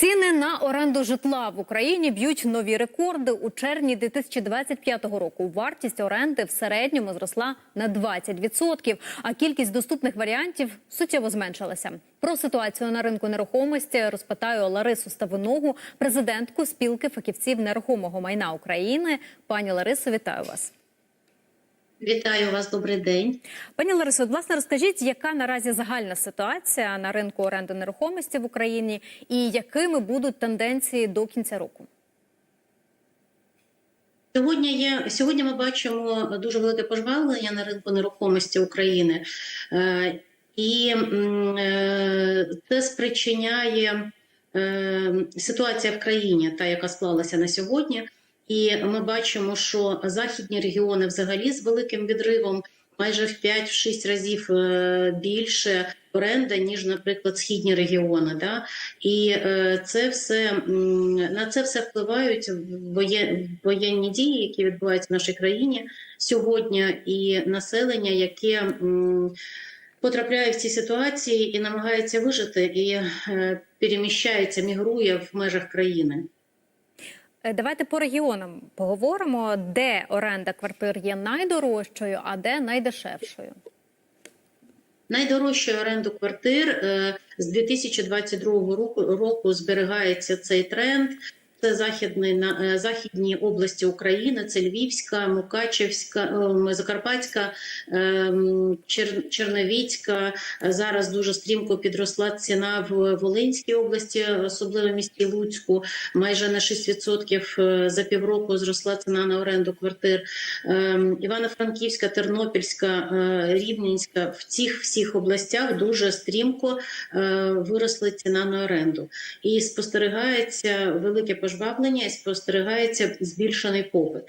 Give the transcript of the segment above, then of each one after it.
Ціни на оренду житла в Україні б'ють нові рекорди. У червні 2025 року вартість оренди в середньому зросла на 20%, а кількість доступних варіантів суттєво зменшилася. Про ситуацію на ринку нерухомості розпитаю Ларису Ставиногу, президентку спілки фахівців нерухомого майна України. Пані Ларисо, вітаю вас. Вітаю вас, добрий день. Пані Ларисо, власне, розкажіть, яка наразі загальна ситуація на ринку оренди нерухомості в Україні і якими будуть тенденції до кінця року? Сьогодні є сьогодні. Ми бачимо дуже велике пожвавлення на ринку нерухомості України, Е, і е, це спричиняє е, ситуація в країні, та яка склалася на сьогодні. І ми бачимо, що західні регіони взагалі з великим відривом майже в 5-6 разів е, більше оренда, ніж, наприклад, східні регіони. Да? І е, це все на це все впливають воє- воєнні дії, які відбуваються в нашій країні сьогодні, і населення, яке потрапляє в ці ситуації і намагається вижити, і е, переміщається, мігрує в межах країни. Е, Давайте по регіонам поговоримо, де оренда квартир є найдорожчою, а де найдешевшою. Найдорожчою оренду квартир е, з 2022 року, року зберігається цей тренд. Це західний е, західні області України. Це Львівська, Мукачевська, е, Закарпатська, е, Чер, Черновіцька. Зараз дуже стрімко підросла ціна в Волинській області, особливо в місті Луцьку. Майже на 6% е, за півроку зросла ціна на оренду квартир. Івано-Франківська, Тернопільська, Рівненська в цих всіх областях дуже стрімко виросла ціна на оренду, і спостерігається велике пожвавлення, і спостерігається збільшений попит.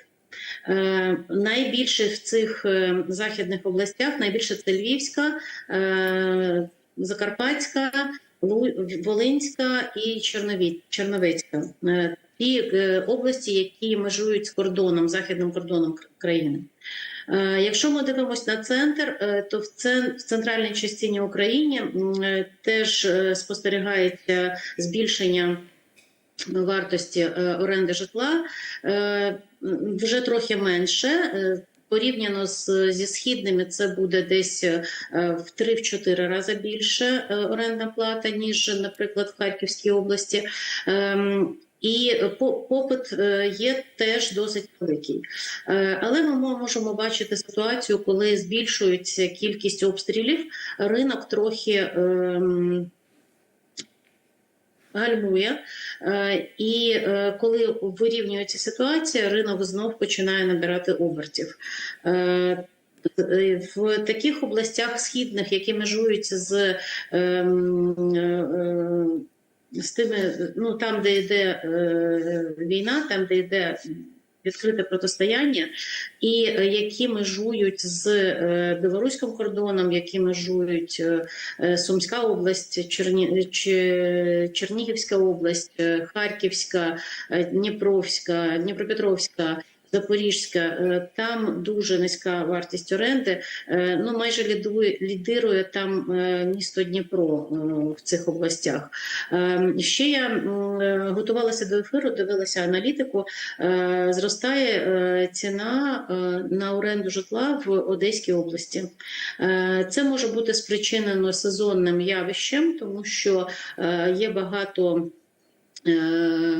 Е, найбільше в цих е, західних областях найбільше це Львівська, е, Закарпатська, Лу- Волинська і Чернові- Черновецька. Ті області, які межують з кордоном, західним кордоном країни. Якщо ми дивимося на центр, то в цен- центральній частині України теж спостерігається збільшення вартості е, оренди житла е, вже трохи менше. е, Порівняно з зі східними, це буде десь в 3-4 рази більше орендна плата, ніж, наприклад, в Харківській області. Ем, І попит є теж досить великий. Але ми можемо бачити ситуацію, коли збільшується кількість обстрілів, ринок трохи. Гальмує, Е, і е, коли вирівнюється ситуація, ринок знов починає набирати обертів. Е, В таких областях східних, які межуються з, ем, з тими, ну там, де йде війна, там, де йде відкрите протистояння, і е, які межують з е, білоруським кордоном, які межують е, Сумська область, Черні... Чернігівська область, Харківська, Дніпровська, Дніпропетровська. Запорізька, е, там дуже низька вартість оренди. Е, Ну майже лідирує там е, місто Дніпро в цих областях. Ще я готувалася до ефіру, дивилася аналітику. Зростає ціна на оренду житла в Одеській області. Це може бути спричинено сезонним явищем, тому що є багато. Е,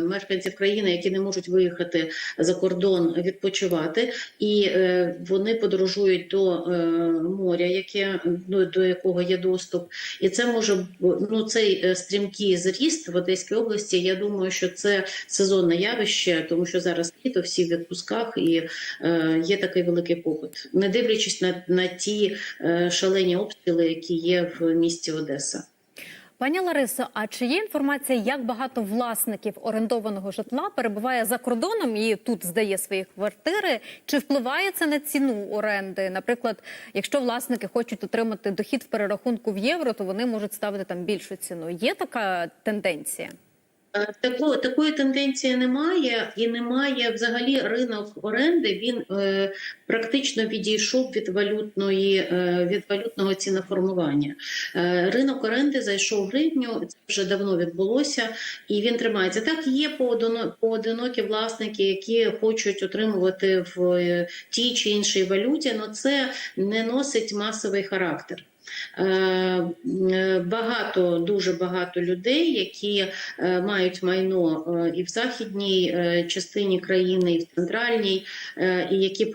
Мешканців країни, які не можуть виїхати за кордон відпочивати, і е, вони подорожують до е, моря, яке ну, до якого є доступ, і це може ну цей стрімкий зріст в Одеській області. Я думаю, що це сезонне явище, тому що зараз літо всі в відпусках і є такий великий попит, не дивлячись на, на ті шалені обстріли, які є в місті Одеса. Пані Ларисо, а чи є інформація, як багато власників орендованого житла перебуває за кордоном і тут здає свої квартири? Чи впливає це на ціну оренди? Наприклад, якщо власники хочуть отримати дохід в перерахунку в євро, то вони можуть ставити там більшу ціну. Є така тенденція? Е, Такої, такої тенденції немає, і немає взагалі ринок оренди. Він е, практично відійшов від валютної е, від валютного ціноформування. Е, ринок оренди зайшов в гривню. Це вже давно відбулося, і він тримається. Так є поодино- поодинокі власники, які хочуть отримувати в е, тій чи іншій валюті, але це не носить масовий характер. Е, е, Багато, дуже багато людей, які е, мають майно і в західній частині країни, і в центральній, і які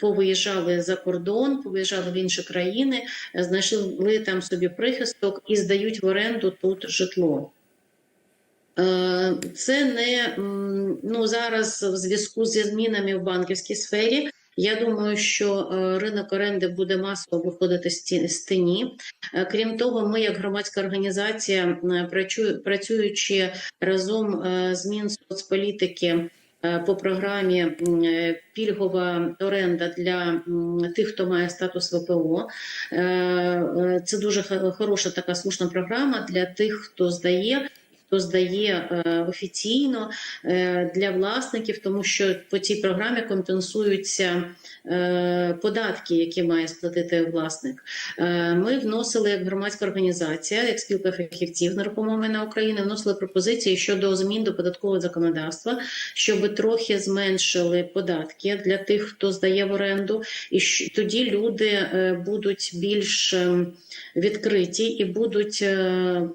повиїжджали за кордон, повиїжджали в інші країни, знайшли там собі прихисток і здають в оренду тут житло. Це не ну зараз в зв'язку зі змінами в банківській сфері. Я думаю, що е, ринок оренди буде масово виходити з тіні. Е, Крім того, ми, як громадська організація, працю- працюючи разом е, з Мінсоцполітики по програмі пільгова оренда для тих, хто має статус ВПО. Це дуже хо- хороша така слушна програма для тих, хто здає. Хто здає е, офіційно е, для власників, тому що по цій програмі компенсуються е, податки, які має сплатити власник. Ми вносили як громадська організація, як спілка фахівців нерухомого майна України, вносили пропозиції щодо змін до податкового законодавства, щоб трохи зменшили податки для тих, хто здає в оренду, і тоді люди будуть більш ем, відкриті і будуть,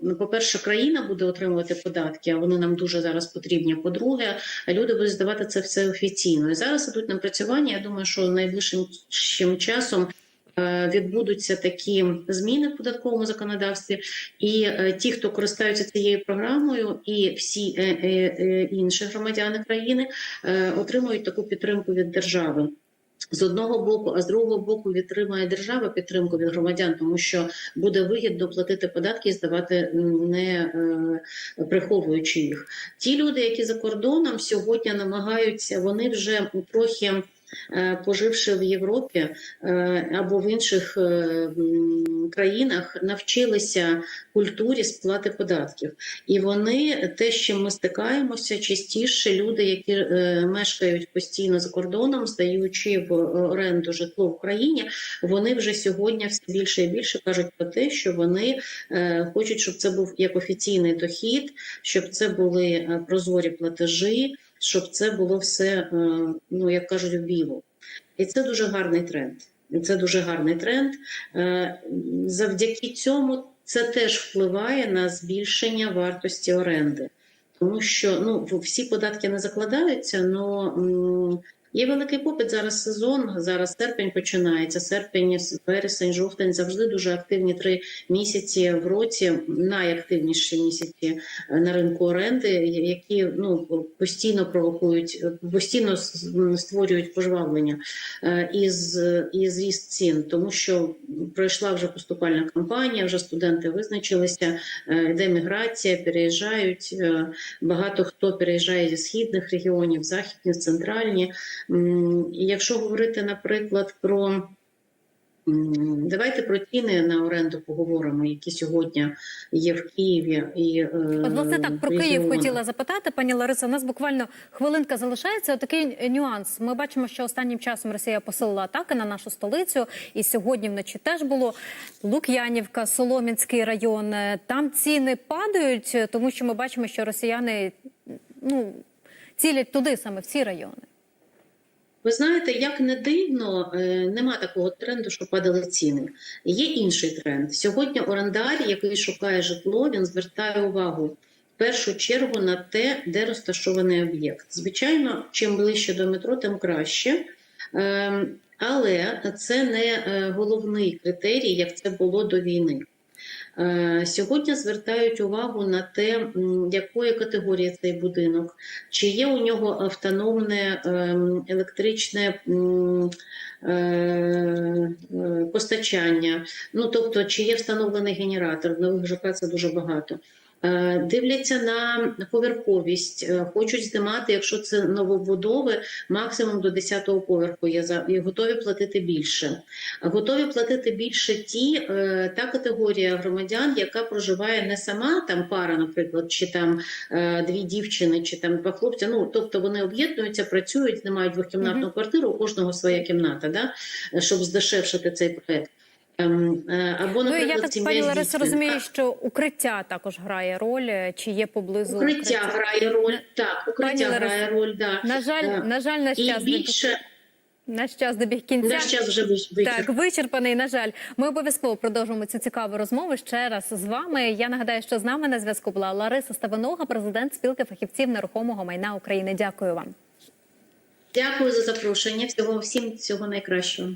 ну, по-перше, країна буде отримувати податки, а вони нам дуже зараз потрібні. По-друге, люди будуть здавати це все офіційно. І зараз ідуть напрацювання. Я думаю, що найближчим часом. е, Відбудуться такі зміни в податковому законодавстві, і е, ті, хто користуються цією програмою, і всі е, інші громадяни країни отримують таку підтримку від держави. З одного боку, а з другого боку відтримає держава підтримку від громадян, тому що буде вигідно платити податки і здавати не е, приховуючи їх. Ті люди, які за кордоном сьогодні намагаються, вони вже трохи. Е, Поживши в Європі е, або в інших е, країнах, навчилися культурі сплати податків, і вони те, з чим ми стикаємося, частіше люди, які мешкають постійно за кордоном, здаючи в оренду житло в Україні, вони вже сьогодні все більше і більше кажуть про те, що вони хочуть, щоб це був як офіційний дохід, щоб це були прозорі платежі, щоб це було все, е, ну як кажуть, в. І це дуже гарний тренд. Це дуже гарний тренд. Е, Завдяки цьому це теж впливає на збільшення вартості оренди, тому що ну всі податки не закладаються, але є великий попит. Зараз сезон. Зараз серпень починається. Серпень, вересень, жовтень завжди дуже активні три місяці в році, найактивніші місяці е, на ринку оренди, які ну постійно провокують, постійно створюють пожвавлення е, із, і зріст цін, тому що пройшла вже поступальна кампанія, вже студенти визначилися, е, йде міграція, переїжджають. Багато хто переїжджає зі східних регіонів, західні, центральні. І якщо говорити, наприклад, про давайте про ціни на оренду поговоримо, які сьогодні є в Києві і е, От, власне, так про Київ хотіла запитати, пані Лариса. У нас буквально хвилинка залишається. Такий нюанс. Ми бачимо, що останнім часом Росія посилила атаки на нашу столицю, і сьогодні вночі теж було Лук'янівка, Солом'янський район. Е, Там ціни падають, тому що ми бачимо, що росіяни ну цілять туди саме в ці райони. Ви знаєте, як не дивно, е, нема такого тренду, що падали ціни. Є інший тренд. Сьогодні орендар, який шукає житло, він звертає увагу в першу чергу на те, де розташований об'єкт. Звичайно, чим ближче до метро, тим краще. Ем, Але це не е, головний критерій, як це було до війни. Е, Сьогодні звертають увагу на те, якої категорії цей будинок, чи є у нього автономне ем, електричне е, е, постачання, ну тобто, чи є встановлений генератор, в нових ЖК це дуже багато. Е, Дивляться на поверховість, е, хочуть здимати, якщо це новобудови, максимум до 10-го поверху є за і готові платити більше. Готові платити більше ті е, та категорія громадян, яка проживає не сама там пара, наприклад, чи там дві дівчини, чи там два хлопці. Ну тобто вони об'єднуються, працюють, знімають двохкімнатну квартиру, у кожного своя кімната, да? щоб здешевшити цей проект. Ем, е, Або, Ну, я так, пані з Лариса, розумію, що укриття також грає роль, е, чи є поблизу Укриття грає роль, так, укриття Пані грає Ларисо, роль, да. На жаль, Е, на жаль, наш І час більше наш час добіг кінця. наш час вже вичерпаний. Так, вичерпаний. На жаль, ми обов'язково продовжимо цю цікаву розмову ще раз з вами. Я нагадаю, що з нами на зв'язку була Лариса Ставонога, президент спілки фахівців нерухомого майна України. Дякую вам. Дякую за запрошення. Всього всім всього найкращого.